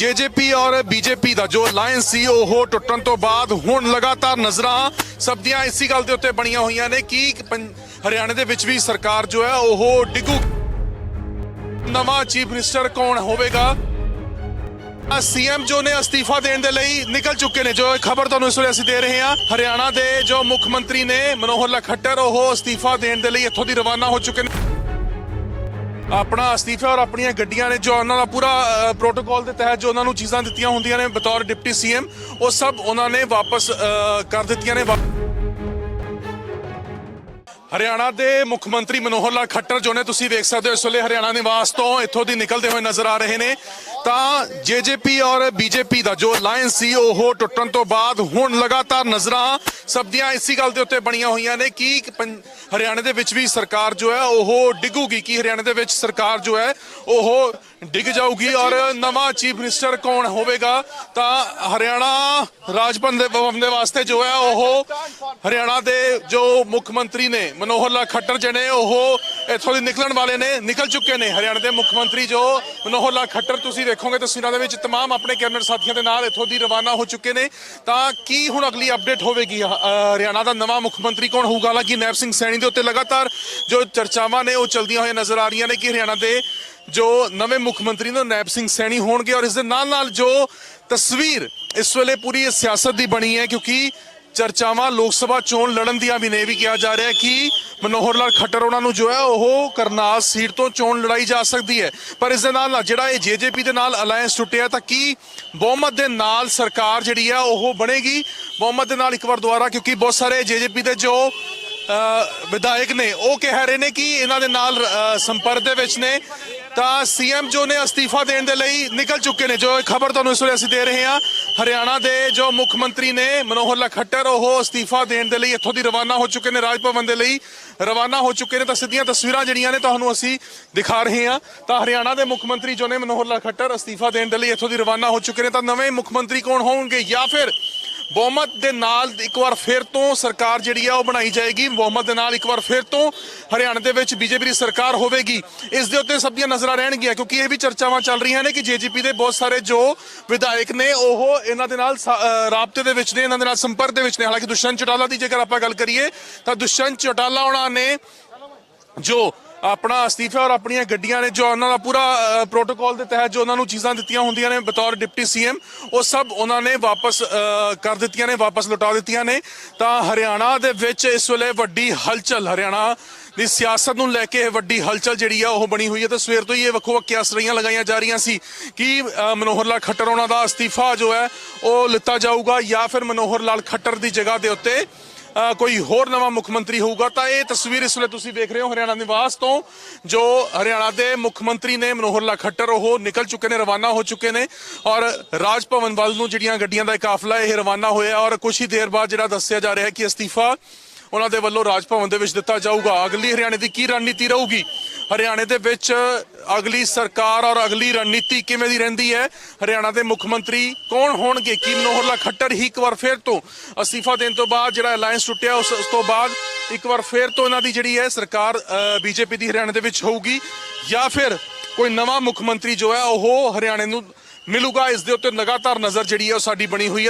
JJP ਔਰ BJP ਦਾ ਜੋ alliance ਸੀ, ਉਹ ਟੁੱਟਣ ਤੋਂ ਬਾਅਦ ਹੁਣ ਲਗਾਤਾਰ ਨਜ਼ਰਾਂ ਸਭ ਦੀਆਂ ਇਸੇ ਗੱਲ ਦੇ ਉੱਤੇ ਬਣੀਆਂ ਹੋਈਆਂ ਨੇ ਕਿ ਪੰ- ਦੇ ਵਿੱਚ ਵੀ ਸਰਕਾਰ ਜੋ ਹੈ, ਉਹ ਡਿੱਗੂ। ਨਵਾਂ ਚੀਫ ਮਿਨਿਸਟਰ ਕੌਣ ਹੋਵੇਗਾ? ਸੀਐਮ ਜੋ ਨੇ ਅਸਤੀਫਾ ਦੇਣ ਦੇ ਲਈ ਨਿਕਲ ਚੁੱਕੇ ਨੇ। ਜੋ ਖਬਰ ਤੁਹਾਨੂੰ ਇਸ ਵੇਲੇ ਅਸੀਂ ਦੇ ਰਹੇ ਹਾਂ, ਹਰਿਆਣਾ ਦੇ ਜੋ ਮੁੱਖ ਮੰਤਰੀ ਨੇ, ਮਨੋਹਰ ਲਾਲ ਉਹ ਅਸਤੀਫਾ ਦੇਣ ਦੇ ਲਈ ਇੱਥੋਂ ਦੀ ਰਵਾਨਾ ਹੋ ਚੁੱਕੇ ਨੇ। ਆਪਣਾ ਅਸਤੀਫਾ ਔਰ ਆਪਣੀਆਂ ਗੱਡੀਆਂ ਨੇ ਜੋ ਉਹਨਾਂ ਦਾ ਪੂਰਾ ਪ੍ਰੋਟੋਕਾਲ ਦੇ ਤਹਿਤ ਜੋ ਉਹਨਾਂ ਨੂੰ ਚੀਜ਼ਾਂ ਦਿੱਤੀਆਂ ਹੁੰਦੀਆਂ ਨੇ ਬਤੌਰ ਡਿਪਟੀ ਸੀਐਮ, ਉਹ ਸਭ ਉਹਨਾਂ ਨੇ ਵਾਪਸ ਕਰ ਦਿੱਤੀਆਂ ਨੇ। ਹਰਿਆਣਾ ਦੇ ਮੁੱਖ ਮੰਤਰੀ ਮਨੋਹਰ ਲਾਲ ਖੱਟਰ, ਜੋ ਨੇ ਤੁਸੀਂ ਵੇਖ ਸਕਦੇ ਹੋ ਇਸ ਵੇਲੇ ਹਰਿਆਣਾ ਨਿਵਾਸ ਤੋਂ ਇੱਥੋਂ ਦੀ ਨਿਕਲਦੇ ਹੋਏ ਨਜ਼ਰ ਆ ਰਹੇ ਨੇ। ਤਾਂ ਜੇਜੇਪੀ ਔਰ ਬੀਜੇਪੀ ਦਾ ਜੋ ਅਲਾਈਅੰਸ ਸੀ, ਉਹ ਟੁੱਟਣ ਤੋਂ ਬਾਅਦ ਹੁਣ ਲਗਾਤਾਰ ਨਜ਼ਰਾਂ ਸਭ ਦੀਆਂ ਇਸੇ ਗੱਲ ਦੇ ਉੱਤੇ ਬਣੀਆਂ ਹੋਈਆਂ ਨੇ ਕਿ ਪੰ- ਹਰਿਆਣੇ ਦੇ ਵਿੱਚ ਵੀ ਸਰਕਾਰ ਜੋ ਹੈ, ਉਹ ਡਿੱਗੂਗੀ। ਕਿ ਹਰਿਆਣੇ ਦੇ ਵਿੱਚ ਸਰਕਾਰ ਜੋ ਹੈ, ਉਹ ਡਿੱਗ ਜਾਊਗੀ ਔਰ ਨਵਾਂ ਚੀਫ ਮਿਨਿਸਟਰ ਕੌਣ ਹੋਵੇਗਾ? ਤਾਂ ਹਰਿਆਣਾ ਰਾਜਪਨ ਦੇ ਭਵਨ ਦੇ ਵਾਸਤੇ ਜੋ ਹੈ, ਉਹ ਹਰਿਆਣਾ ਦੇ ਜੋ ਮੁੱਖ ਮੰਤਰੀ ਨੇ ਮਨੋਹਰ ਲਾਲ ਖੱਟਰ ਜਿਹੜੇ ਉਹ ਇੱਥੋਂ ਦੀ ਨਿਕਲਣ ਵਾਲੇ ਨੇ ਨਿਕਲ ਚੁੱਕੇ ਨੇ ਹਰਿਆਣਾ ਦੇ ਮੁੱਖ ਮੰਤਰੀ ਜੋ ਮਨੋਹਰ ਲਾਲ ਖੱਟਰ ਤੁਸੀਂ ਦੇਖੋਗੇ ਤਸਵੀਰਾਂ ਦੇ ਵਿੱਚ तमाम ਆਪਣੇ ਕੈਬਨਿਟ ਸਾਥੀਆਂ ਦੇ ਨਾਲ ਇੱਥੋਂ ਦੀ ਰਵਾਨਾ ਹੋ ਚੁੱਕੇ ਨੇ ਤਾਂ ਕੀ ਹੁਣ ਅਗਲੀ ਅਪਡੇਟ ਹੋਵੇਗੀ ਅ, ਹਰਿਆਣਾ ਦਾ ਨਵਾਂ ਮੁੱਖ ਮੰਤਰੀ ਕੌਣ ਹੋਊਗਾ ਹਾਲਾਂਕਿ ਨੈਬ ਸਿੰਘ ਸੈਣੀ ਦੇ ਉੱਤੇ ਲਗਾਤਾਰ ਜੋ ਚਰਚਾਵਾਂ ਨੇ ਉਹ ਚਲਦੀਆਂ ਹੋਈਆਂ ਨਜ਼ਰ ਆ ਰਹੀਆਂ ਨੇ ਕਿ ਹਰਿਆਣਾ ਦੇ ਜੋ ਨਵੇਂ ਮੁੱਖ ਮੰਤਰੀ ਨੇ ਉਹ ਨੈਬ ਸਿੰਘ ਸੈਣੀ ਹੋਣਗੇ ਔਰ ਇਸ ਦੇ ਨਾਲ ਨਾਲ ਜੋ ਤਸਵੀਰ ਇਸ ਵੇਲੇ ਪੂਰੀ ਇਸ ਸਿਆਸਤ ਦੀ ਬਣੀ ਹੈ ਕਿਉਂਕਿ ਚਰਚਾਵਾਂ ਲੋਕ ਸਭਾ ਚੋਣ ਲੜਨ ਦੀਆਂ ਵੀ ਨੇ, ਇਹ ਵੀ ਕਿਹਾ ਜਾ ਰਿਹਾ ਕਿ ਮਨੋਹਰ ਲਾਲ ਖੱਟਰ ਉਹਨਾਂ ਨੂੰ ਜੋ ਹੈ, ਉਹ ਕਰਨਾਲ ਸੀਟ ਤੋਂ ਚੋਣ ਲੜਾਈ ਜਾ ਸਕਦੀ ਹੈ। ਪਰ ਇਸ ਦੇ ਨਾਲ ਨਾਲ ਜਿਹੜਾ ਇਹ ਜੇਜੇਪੀ ਦੇ ਨਾਲ ਅਲਾਈਅੰਸ ਟੁੱਟਿਆ ਤਾਂ ਕੀ ਬਹੁਮਤ ਦੇ ਨਾਲ ਸਰਕਾਰ ਜਿਹੜੀ ਹੈ, ਉਹ ਬਣੇਗੀ? ਬਹੁਮਤ ਦੇ ਨਾਲ ਇੱਕ ਵਾਰ ਦੁਬਾਰਾ, ਕਿਉਂਕਿ ਬਹੁਤ ਸਾਰੇ ਜੇਜੇਪੀ ਦੇ ਜੋ ਵਿਧਾਇਕ ਨੇ, ਉਹ ਕਹਿ ਰਹੇ ਨੇ ਕਿ ਇਹਨਾਂ ਦੇ ਨਾਲ ਸੰਪਰਕ ਦੇ ਵਿੱਚ ਨੇ। ਤਾਂ ਸੀਐਮ ਜੋ ਨੇ ਅਸਤੀਫਾ ਦੇਣ ਦੇ ਲਈ ਨਿਕਲ ਚੁੱਕੇ ਨੇ, ਜੋ ਖਬਰ ਤੁਹਾਨੂੰ ਇਸ ਵੇਲੇ ਅਸੀਂ ਦੇ ਰਹੇ ਹਾਂ। ਹਰਿਆਣਾ ਦੇ ਜੋ ਮੁੱਖ ਮੰਤਰੀ ਨੇ ਮਨੋਹਰ ਲਾਲ ਖੱਟਰ, ਉਹ ਅਸਤੀਫਾ ਦੇਣ ਦੇ ਲਈ ਇੱਥੋਂ ਦੀ ਰਵਾਨਾ ਹੋ ਚੁੱਕੇ ਨੇ ਰਾਜ ਭਵਨ ਦੇ ਲਈ ਰਵਾਨਾ ਹੋ ਚੁੱਕੇ ਨੇ। ਤਾਂ ਸਿੱਧੀਆਂ ਤਸਵੀਰਾਂ ਜਿਹੜੀਆਂ ਨੇ ਤੁਹਾਨੂੰ ਅਸੀਂ ਦਿਖਾ ਰਹੇ ਹਾਂ। ਤਾਂ ਹਰਿਆਣਾ ਦੇ ਮੁੱਖ ਮੰਤਰੀ ਜੋ ਨੇ ਮਨੋਹਰ ਲਾਲ ਖੱਟਰ, ਅਸਤੀਫਾ ਦੇਣ ਦੇ ਲਈ ਇੱਥੋਂ ਦੀ ਰਵਾਨਾ ਹੋ ਚੁੱਕੇ ਨੇ। ਤਾਂ ਨਵੇਂ ਮੁੱਖ ਮੰਤਰੀ ਕੌਣ ਹੋਣਗੇ ਜਾਂ ਫਿਰ ਬਹੁਮਤ ਦੇ ਨਾਲ ਇੱਕ ਵਾਰ ਫਿਰ ਤੋਂ ਸਰਕਾਰ ਜਿਹੜੀ ਆ ਉਹ ਬਣਾਈ ਜਾਏਗੀ। ਬਹੁਮਤ ਦੇ ਨਾਲ ਇੱਕ ਵਾਰ ਫਿਰ ਤੋਂ ਹਰਿਆਣਾ ਦੇ ਵਿੱਚ ਬੀਜੇਪੀ ਦੀ ਸਰਕਾਰ ਹੋਵੇਗੀ। ਇਸ ਦੇ ਉੱਤੇ ਸਭ ਦੀਆਂ ਨਜ਼ਰਾਂ ਰਹਿਣਗੀਆਂ ਕਿਉਂਕਿ ਇਹ ਵੀ ਚਰਚਾਵਾਂ ਚੱਲ ਰਹੀਆਂ ਨੇ ਕਿ ਜੇਜੇਪੀ ਦੇ ਬਹੁਤ ਸਾਰੇ ਜੋ ਵਿਧਾਇਕ ਨੇ, ਉਹ ਇਹਨਾਂ ਦੇ ਨਾਲ ਰਾਬਤੇ ਦੇ ਵਿੱਚ ਨੇ, ਇਹਨਾਂ ਦੇ ਨਾਲ ਸੰਪਰਕ ਦੇ ਵਿੱਚ ਨੇ। ਹਾਲਾਂਕਿ ਦੁਸ਼ਯੰਤ ਚੌਟਾਲਾ ਦੀ ਜੇਕਰ ਆਪਾਂ ਗੱਲ ਕਰੀਏ, ਤਾਂ ਦੁਸ਼ਯੰਤ ਚੌਟਾਲਾ ਉਹਨਾਂ ਨੇ ਜੋ ਆਪਣਾ ਅਸਤੀਫਾ ਔਰ ਆਪਣੀਆਂ ਗੱਡੀਆਂ ਨੇ ਜੋ ਉਹਨਾਂ ਦਾ ਪੂਰਾ ਪ੍ਰੋਟੋਕਾਲ ਦੇ ਤਹਿਤ ਜੋ ਉਹਨਾਂ ਨੂੰ ਚੀਜ਼ਾਂ ਦਿੱਤੀਆਂ ਹੁੰਦੀਆਂ ਨੇ ਬਤੌਰ ਡਿਪਟੀ ਸੀਐਮ, ਉਹ ਸਭ ਉਹਨਾਂ ਨੇ ਵਾਪਸ ਕਰ ਦਿੱਤੀਆਂ ਨੇ, ਵਾਪਸ ਲੁਟਾ ਦਿੱਤੀਆਂ ਨੇ। ਤਾਂ ਹਰਿਆਣਾ ਦੇ ਵਿੱਚ ਇਸ ਵੇਲੇ ਵੱਡੀ ਹਲਚਲ, ਹਰਿਆਣਾ ਦੀ ਸਿਆਸਤ ਨੂੰ ਲੈ ਕੇ ਵੱਡੀ ਹਲਚਲ ਜਿਹੜੀ ਆ, ਉਹ ਬਣੀ ਹੋਈ ਹੈ। ਤੇ ਸਵੇਰ ਤੋਂ ਹੀ ਇਹ ਵੱਖੋ ਵੱਖ ਅਸਰੀਆਂ ਲਗਾਈਆਂ ਜਾ ਰਹੀਆਂ ਸੀ ਕਿ ਮਨੋਹਰ ਲਾਲ ਖੱਟਰ ਉਹਨਾਂ ਦਾ ਅਸਤੀਫਾ ਜੋ ਹੈ, ਉਹ ਲਿੱਤਾ ਜਾਊਗਾ ਜਾਂ ਫਿਰ ਮਨੋਹਰ ਲਾਲ ਖੱਟਰ ਦੀ ਜਗ੍ਹਾ ਦੇ ਉੱਤੇ ਕੋਈ ਹੋਰ ਨਵਾਂ ਮੁੱਖ ਮੰਤਰੀ ਹੋਊਗਾ, ਤਾਂ ਇਹ ਤਸਵੀਰ ਇਸ ਵੇਲੇ ਤੁਸੀਂ ਵੇਖ ਰਹੇ ਹੋ ਹਰਿਆਣਾ ਨਿਵਾਸ ਤੋਂ, ਜੋ ਹਰਿਆਣਾ ਦੇ ਮੁੱਖ ਮੰਤਰੀ ਨੇ ਮਨੋਹਰ ਲਾਲ ਖੱਟਰ, ਉਹ ਨਿਕਲ ਚੁੱਕੇ ਨੇ, ਰਵਾਨਾ ਹੋ ਚੁੱਕੇ ਨੇ ਔਰ ਰਾਜ ਭਵਨ ਵੱਲ ਨੂੰ ਜਿਹੜੀਆਂ ਗੱਡੀਆਂ ਦਾ ਕਾਫਲਾ, ਇਹ ਰਵਾਨਾ ਹੋਇਆ ਔਰ ਕੁਝ ਹੀ ਦੇਰ ਬਾਅਦ ਜਿਹੜਾ ਦੱਸਿਆ ਜਾ ਰਿਹਾ ਹੈ ਕਿ ਅਸਤੀਫਾ ਉਹਨਾਂ ਦੇ ਵੱਲੋਂ ਰਾਜ ਭਵਨ ਦੇ ਵਿੱਚ ਦਿੱਤਾ ਜਾਊਗਾ। ਅਗਲੀ ਹਰਿਆਣੇ ਦੀ ਕੀ ਰਣਨੀਤੀ ਰਹੂਗੀ? ਹਰਿਆਣੇ ਦੇ ਵਿੱਚ ਅਗਲੀ ਸਰਕਾਰ ਔਰ ਅਗਲੀ ਰਣਨੀਤੀ ਕਿਵੇਂ ਦੀ ਰਹਿੰਦੀ ਹੈ? ਹਰਿਆਣਾ ਦੇ ਮੁੱਖ ਮੰਤਰੀ ਕੌਣ ਹੋਣਗੇ? ਕੀ ਮਨੋਹਰ ਲਾਲ ਖੱਟਰ ਹੀ ਇੱਕ ਵਾਰ ਫੇਰ ਤੋਂ ਅਸਤੀਫਾ ਦੇਣ ਤੋਂ ਬਾਅਦ ਜਿਹੜਾ ਅਲਾਈਅੰਸ ਟੁੱਟਿਆ, ਉਸ ਉਸ ਤੋਂ ਬਾਅਦ ਇੱਕ ਵਾਰ ਫੇਰ ਤੋਂ ਇਹਨਾਂ ਦੀ ਜਿਹੜੀ ਹੈ ਸਰਕਾਰ ਬੀਜੇਪੀ ਦੀ ਹਰਿਆਣਾ ਦੇ ਵਿੱਚ ਹੋਊਗੀ ਜਾਂ ਫਿਰ ਕੋਈ ਨਵਾਂ ਮੁੱਖ ਮੰਤਰੀ ਜੋ ਹੈ, ਉਹ ਹਰਿਆਣੇ ਨੂੰ ਮਿਲੂਗਾ। ਇਸ ਦੇ ਉੱਤੇ ਲਗਾਤਾਰ ਨਜ਼ਰ ਜਿਹੜੀ ਹੈ ਉਹ ਸਾਡੀ ਬਣੀ ਹੋਈ ਹੈ।